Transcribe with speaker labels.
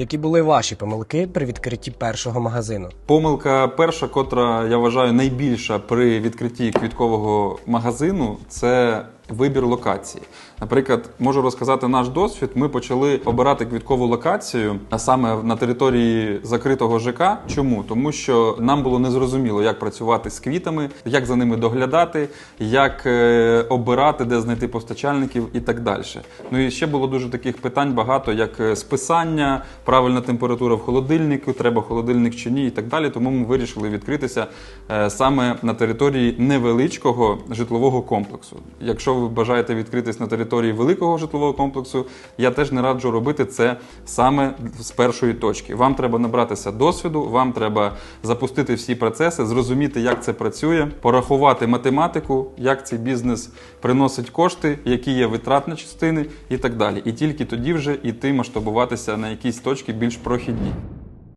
Speaker 1: Які були ваші помилки при відкритті першого магазину?
Speaker 2: Помилка перша, котра я вважаю найбільша при відкритті квіткового магазину, це вибір локації. Наприклад, можу розказати наш досвід. Ми почали обирати квіткову локацію, а саме на території закритого ЖК. Чому? Тому що нам було незрозуміло, як працювати з квітами, як за ними доглядати, як е, обирати, де знайти постачальників і так далі. Ну і ще було дуже таких питань багато, як е, списання, правильна температура в холодильнику, треба холодильник чи ні, і так далі. Тому ми вирішили відкритися е, саме на території невеличкого житлового комплексу. Якщо ви бажаєте відкритись на території великого житлового комплексу, я теж не раджу робити це саме з першої точки. Вам треба набратися досвіду, вам треба запустити всі процеси, зрозуміти, як це працює, порахувати математику, як цей бізнес приносить кошти, які є витратні частини і так далі. І тільки тоді вже йти масштабуватися на якісь точки більш прохідні.